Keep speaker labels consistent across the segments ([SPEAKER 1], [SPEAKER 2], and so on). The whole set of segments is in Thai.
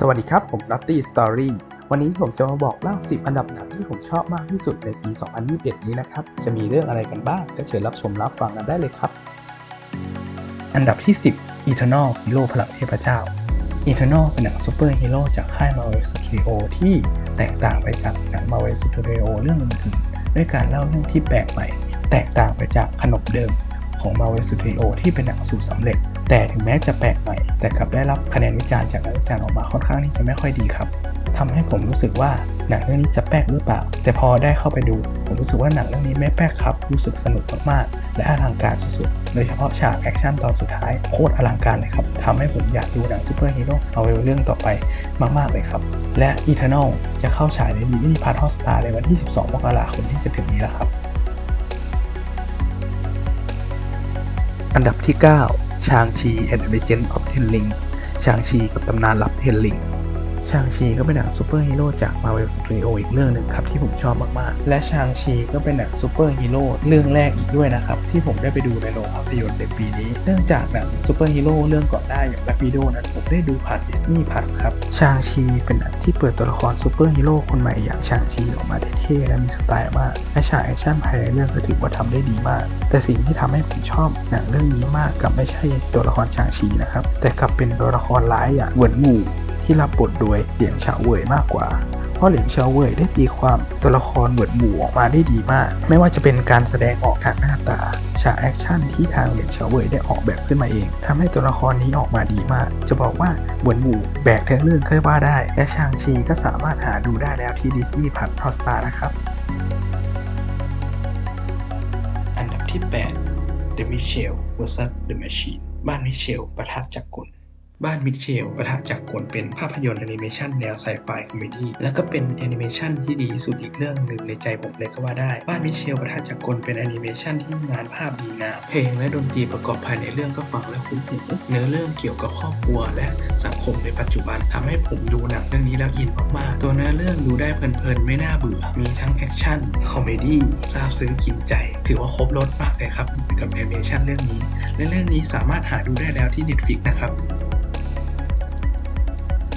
[SPEAKER 1] สวัสดีครับ ผม n ัตตี้สตอรี่วันนี้ผมจะมาบอกเล่า 10 อันดับหนังที่ผมชอบมากที่สุดในปี 2021 นี้นะครับ จะมีเรื่องอะไรกันบ้างก็เชิญรับชมรับฟังกันได้เลยครับ อันดับที่ 10 Eternal ฮีโร่พลังเทพเจ้า Eternal เป็นหนังซูเปอร์ฮีโร่จากค่าย Marvel Studio ที่แตกต่างไปจากหนัง Marvel Studio เรื่องอื่นๆด้วยการเล่าเรื่องที่แปลกใหม่ แตกต่างไปจากขนบเดิมของ Marvel Studio ที่เป็นหนังสูตรสำเร็จ แต่ถึงแม้จะแปลกใหม่ แต่กลับได้รับคะแนนวิจารณ์จากนักวิจารณ์ออกมาค่อนข้างที่จะไม่ค่อยดีครับทำให้ผมรู้สึกว่าหนังเรื่องนี้จะแปลกหรือเปล่า แต่พอได้เข้าไปดู ผมรู้สึกว่าหนังเรื่องนี้ไม่แปลกครับ รู้สึกสนุกมากๆ และอลังการสุดๆ โดยเฉพาะฉากแอคชั่นตอนสุดท้ายโคตรอลังการเลยครับทำให้ผมอยากดูหนังซูเปอร์ฮีโร่เอาไว้เรื่องต่อไปมากๆเลยครับ และ Eternal จะเข้าฉายในดิสนีย์พาร์ทฮอสตาในวันที่ 12 มกราคมที่จะถึงนี้แล้วครับ อันดับที่ 9 ชางชี and the Legend of Ten Ring ชางชีกับตำนานลับเทนลิง ชางชีก็เป็นหนังซูเปอร์ฮีโร่จาก Marvel Studio อีกเรื่องหนึ่งครับที่ผมชอบมากๆ และชางชีก็เป็นหนังซูเปอร์ฮีโร่เรื่องแรกอีกด้วยนะครับที่ผมได้ไปดูในโรงภาพยนตร์ในปีนี้ เนื่องจากหนังซูเปอร์ฮีโร่เรื่องก่อนหน้าอย่างแบล็ควีโดนั้นผมได้ดูผ่านดิสนีย์พัทครับชางชีเป็นหนังที่เปิดตัวละครซูเปอร์ฮีโร่คนใหม่อย่างชางชีออกมาเท่ๆและมีสไตล์มากและฉากแอคชั่นภายในเรื่องก็ถือว่าทำได้ดีมาก แต่สิ่งที่ทำให้ผมชอบหนังเรื่องนี้มากกับไม่ใช่ตัวละครชางชีนะครับแต่กลับเป็นตัวละครร้ายอย่างเหวินหมู่ ที่รับบทโดยเหลียงเฉาเว่ยมากกว่า เพราะเหลียงเฉาเว่ยได้ตีความตัวละครเหมือนหมู่ออกมาได้ดีมาก ไม่ว่าจะเป็นการแสดงออกทางหน้าตาฉากแอคชั่นที่ทางเหลียงเฉาเว่ยได้ออกแบบขึ้นมาเองทำให้ตัวละครนี้ออกมาดีมาก จะบอกว่าเหมือนหมู่แบกทั้งเรื่องเคยว่าได้ และชางชีก็สามารถหาดูได้แล้วที่ดิสนีย์พัทฮอสตานะครับ อันดับที่ 8 The Michelle vs The Machine บ้านมิเชลประทะจักรกล บ้านมิเชลปะทะจักรกลเป็นภาพยนตร์แอนิเมชันแนวไซไฟคอมเมดี้และก็เป็นแอนิเมชันที่ดีสุดอีกเรื่องหนึ่งในใจผมเลยก็ว่าได้ บ้านมิเชลปะทะจักรกลเป็นแอนิเมชันที่งานภาพดีงามเพลงและดนตรีประกอบภายในเรื่องก็ฟังและคุ้นหูเนื้อเรื่องเกี่ยวกับครอบครัวและสังคมในปัจจุบันทำให้ผมดูหนังเรื่องนี้แล้วอินมากๆตัวเนื้อเรื่องดูได้เพลินๆไม่น่าเบื่อ มีทั้งแอคชั่นคอมเมดี้ซาบซึ้งกินใจ ถือว่าครบรถมากเลยครับกับแอนิเมชันเรื่องนี้และเรื่องนี้สามารถหาดูได้แล้วที่ Netflix นะครับ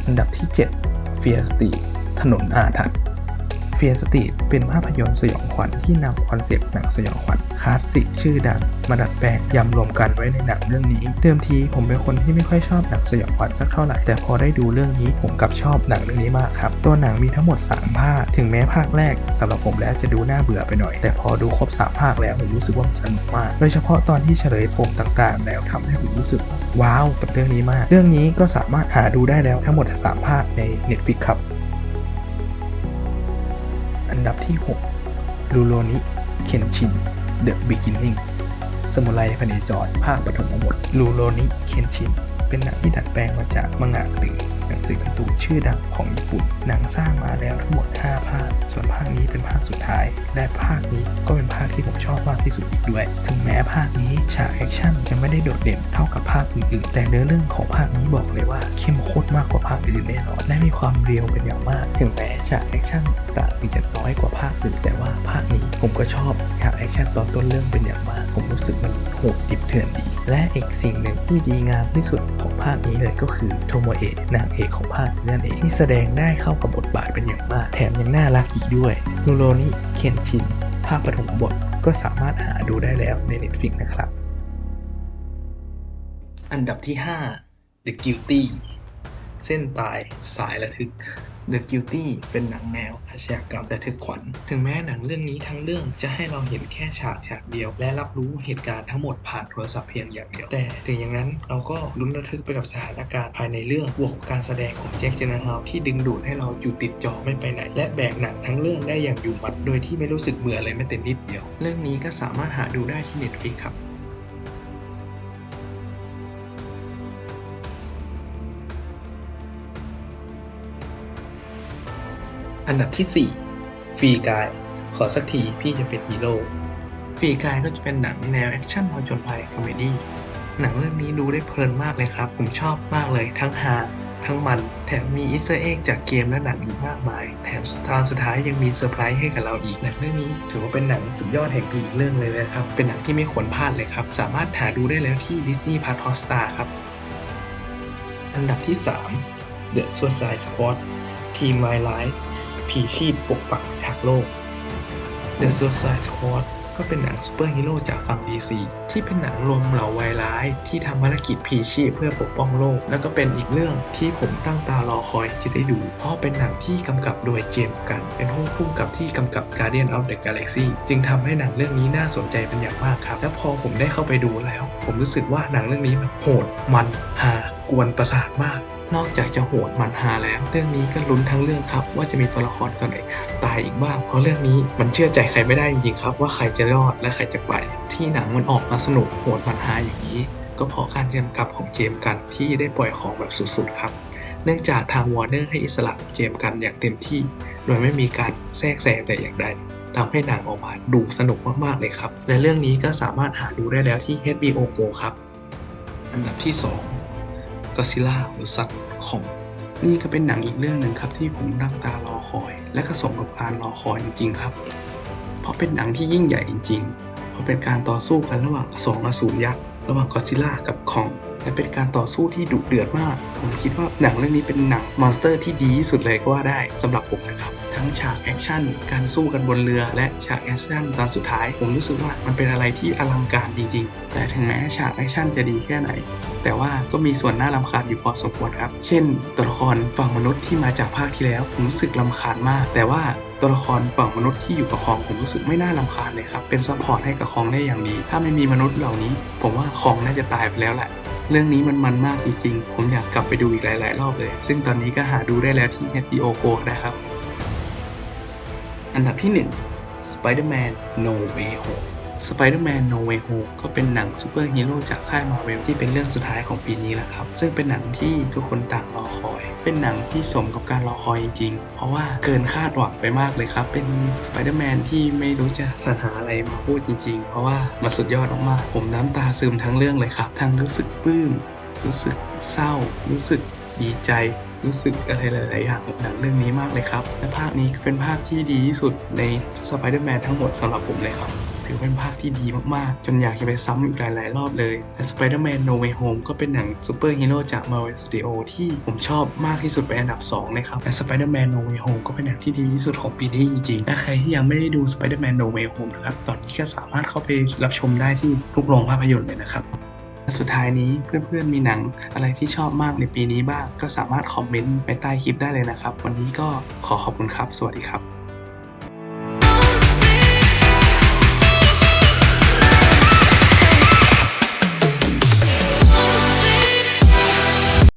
[SPEAKER 1] อันดับที่7 Fear Street ถนนอาถรรพ์ Fear Street เป็นภาพยนตร์สยองขวัญที่นำคอนเซปต์หนังสยองขวัญคลาสสิกชื่อดังมาดัดแปลงยำรวมกันไว้ในหนังเรื่องนี้ เดิมทีผมเป็นคนที่ไม่ค่อยชอบหนังสยองขวัญสักเท่าไหร่ แต่พอได้ดูเรื่องนี้ผมกลับชอบหนังเรื่องนี้มากครับ ตัวหนังมีทั้งหมด 3 ภาค ถึงแม้ภาคแรกสำหรับผมแล้วจะดูน่าเบื่อไปหน่อย แต่พอดูครบ 3 ภาคแล้วผมรู้สึกว่ามันสนุกมาก โดยเฉพาะตอนที่เฉลยปมต่างๆ แล้วทำให้ผมรู้สึกว้าวกับเรื่องนี้มาก เรื่องนี้ก็สามารถหาดูได้แล้วทั้งหมด 3 ภาคใน Netflix ครับ อันดับที่6ลูโรนิ เคนชิน เดอะบิกินนิ่งสมุไรพเนจรภาคปฐมบทลูโรนิ เคนชิน เป็นหนังที่ดัดแปลงมาจากมังงะหรือ หนังสือการ์ตูนชื่อดังของญี่ปุ่น หนังสร้างมาแล้วทั้งหมด 5 ภาค ส่วนภาคนี้เป็นภาคสุดท้าย และภาคนี้ก็เป็นภาคที่ผมชอบมากที่สุดอีกด้วย ถึงแม้ภาคนี้ฉากแอคชั่นจะไม่ได้โดดเด่นเท่ากับภาคอื่นๆ แต่เนื้อเรื่องของภาคนี้บอกเลยว่าเข้มข้นมากกว่าภาคอื่นแน่นอน และมีความเรียวเป็นอย่างมาก ถึงแม้ฉากแอคชั่นต่างจะน้อยกว่าภาคอื่น แต่ว่าภาคนี้ผมก็ชอบฉากแอคชั่นตอนต้นเรื่องเป็นอย่างมาก ผมรู้สึกมันโหดดิบเถื่อนดี และอีกสิ่งหนึ่งที่ดีงามที่สุดของภาคนี้เลยก็คือโทโมเอะนางเอกของภาคนั่นเองที่แสดงได้เข้ากับบทบาทเป็นอย่างมาก แถมยังน่ารักอีกด้วยนูโรนิเคนชิน ภาคปฐมบทก็สามารถหาดูได้แล้วใน Netflix นะครับ อันดับที่ 5 The Guilty เส้นตายสายระทึก The Guilty เป็นหนังแนวอาชญากรรมระทึกขวัญ ถึงแม้หนังเรื่องนี้ทั้งเรื่องจะให้เราเห็นแค่ฉากฉากเดียว และรับรู้เหตุการณ์ทั้งหมดผ่านโทรศัพท์เพียงอย่างเดียว แต่ถึงอย่างนั้นเราก็ลุ้นระทึกไปกับสถานการณ์ภายในเรื่องบวกกับการแสดงของแจ็คเจนฮาวที่ดึงดูดให้เราอยู่ติดจอไม่ไปไหน และแบกหนังทั้งเรื่องได้อย่างอยู่มัด โดยที่ไม่รู้สึกเบื่อเลยแม้แต่นิดเดียว เรื่องนี้ก็สามารถหาดูได้ที่ Netflix ครับ อันดับที่ 4 ฟรีกาย ขอสักทีพี่จะเป็นฮีโร่ ฟรีกายก็จะเป็นหนังแนวแอคชั่นผจญภัยคอมเมดี้ หนังเรื่องนี้ดูได้เพลินมากเลยครับ ผมชอบมากเลยทั้งฮาทั้งมันแถมมีอีสเอร์เอ็กจากเกมและหนังอีกมากมาย แถมตอนสุดท้ายยังมีเซอร์ไพรส์ให้กับเราอีกหนังเรื่องนี้ ถือว่าเป็นหนังสุดยอดแห่งปีอีกเรื่องเลยนะครับ เป็นหนังที่ไม่ควรพลาดเลยครับ สามารถหาดูได้แล้วที่ Disney Plus Hotstar ครับ อันดับที่ 3 The Suicide Squad ทีม Wildlife ผีชีพปกปักหักโลก The Suicide Squad ก็เป็นหนังซูเปอร์ฮีโร่จากฝั่ง DC ที่เป็นหนังรวมเหล่าวายร้าย ที่ทำภารกิจผีชีพเพื่อปกป้องโลก แล้วก็เป็นอีกเรื่องที่ผมตั้งตารอคอยจะได้ดู เพราะเป็นหนังที่กำกับโดยเจมส์กัน เป็นผู้พุ่มกับที่กำกับ Guardian of the Galaxy จึงทำให้หนังเรื่องนี้น่าสนใจเป็นอย่างมากครับ และพอผมได้เข้าไปดูแล้ว ผมรู้สึกว่าหนังเรื่องนี้มันโหด มันฮากวนประสาทมาก นอกจากจะโหดมันฮาแล้ว เรื่องนี้ก็ลุ้นทั้งเรื่องครับ ว่าจะมีตัวละครตัวไหนตายอีกบ้าง เพราะเรื่องนี้มันเชื่อใจใครไม่ได้จริงๆครับ ว่าใครจะรอดและใครจะไป ที่หนังมันออกมาสนุกโหดมันฮาอย่างนี้ ก็เพราะการกำกับของเจมส์กันที่ได้ปล่อยของแบบสุดๆครับเนื่องจากทางวอร์เนอร์ให้อิสระเจมส์กันอย่างเต็มที่ โดยไม่มีการแทรกแซงแต่อย่างใดทำให้หนังออกมาดูสนุกมากๆเลยครับ และเรื่องนี้ก็สามารถหาดูได้แล้วที่ HBO Go ครับ อันดับที่ 2 Godzilla vs Kong นี่ก็เป็นหนังอีกเรื่องหนึ่งครับที่ผมตั้งตารอคอย และก็สมกับการรอคอยจริงๆครับ เพราะเป็นหนังที่ยิ่งใหญ่จริงๆ เพราะเป็นการต่อสู้กันระหว่างสองอสูรยักษ์ระหว่างกอซิล่ากับคองและเป็นการต่อสู้ที่ดุเดือดมาก ผมคิดว่าหนังเรื่องนี้เป็นหนังมอนสเตอร์ที่ดีที่สุดเลยก็ว่าได้สำหรับผมนะครับ ทั้งฉากแอคชั่น การสู้กันบนเรือ และฉากแอคชั่นตอนสุดท้าย ผมรู้สึกว่ามันเป็นอะไรที่อลังการจริง ๆ แต่ถึงแม้ฉากแอคชั่นจะดีแค่ไหน แต่ว่าก็มีส่วนน่ารำคาญอยู่พอสมควรครับ เช่น ตัวละครฝั่งมนุษย์ที่มาจากภาคที่แล้ว ผมรู้สึกรำคาญมาก แต่ว่า ตัวละครฝั่งมนุษย์ที่อยู่กับคองผมรู้สึกไม่น่าลำคาญเลยครับ เป็นซัพพอร์ตให้กับคองได้อย่างดี ถ้าไม่มีมนุษย์เหล่านี้ ผมว่าคองน่าจะตายไปแล้วแหละ เรื่องนี้มันมันมากจริงๆ ผมอยากกลับไปดูอีกหลาย ๆ รอบเลย ซึ่งตอนนี้ก็หาดูได้แล้วที่ HBO Go นะครับ อันดับที่ 1 Spider-Man No Way Home Spider-Man No Way Home ก็เป็นหนังซูเปอร์ฮีโร่จากค่ายมา r v e l ที่เป็นเรื่องสุดท้ายของปีนี้แหละครับ ซึ่งเป็นหนังที่ทุกคนต่างรอคอย เป็นหนังที่สมกับการรอคอยจริงๆ เพราะว่าเกินคาดหวังไปมากเลยครับ เป็น Spider-Man ที่ไม่รู้จะสรรหาอะไรมาพูดจริงๆ เพราะว่ามันสุดยอดมากๆผมน้ำตาซึมทั้งเรื่องเลยครับ ทั้งรู้สึกปลื้ม รู้สึกเศร้า รู้สึกดีใจรู้สึกอะไรหลาย ๆ อย่างกับหนังเรื่องนี้มากเลยครับ และภาคนี้ก็เป็นภาคที่ดีที่สุดใน Spider-Man ทั้งหมดสำหรับผมเลยครับ ถือเป็นภาคที่ดีมากๆ จนอยากจะไปซ้ำอีกหลาย ๆ รอบเลยและ Spider-Man No Way Home ก็เป็นหนังซูเปอร์ฮีโร่จาก Marvel Studio ที่ผมชอบมากที่สุดเป็นอันดับ 2 เลยครับและ Spider-Man No Way Home ก็เป็นหนังที่ดีที่สุดของปีนี้จริงๆและใครที่ยังไม่ได้ดู Spider-Man No Way Home นะครับตอนนี้ก็สามารถเข้าไปรับชมได้ที่ทุกโรงภาพยนตร์เลยนะครับและสุดท้ายนี้เพื่อนๆมีหนังอะไรที่ชอบมากในปีนี้บ้าง ก็สามารถคอมเมนต์ไปใต้คลิปได้เลยนะครับ วันนี้ก็ขอขอบคุณครับ สวัสดีครับ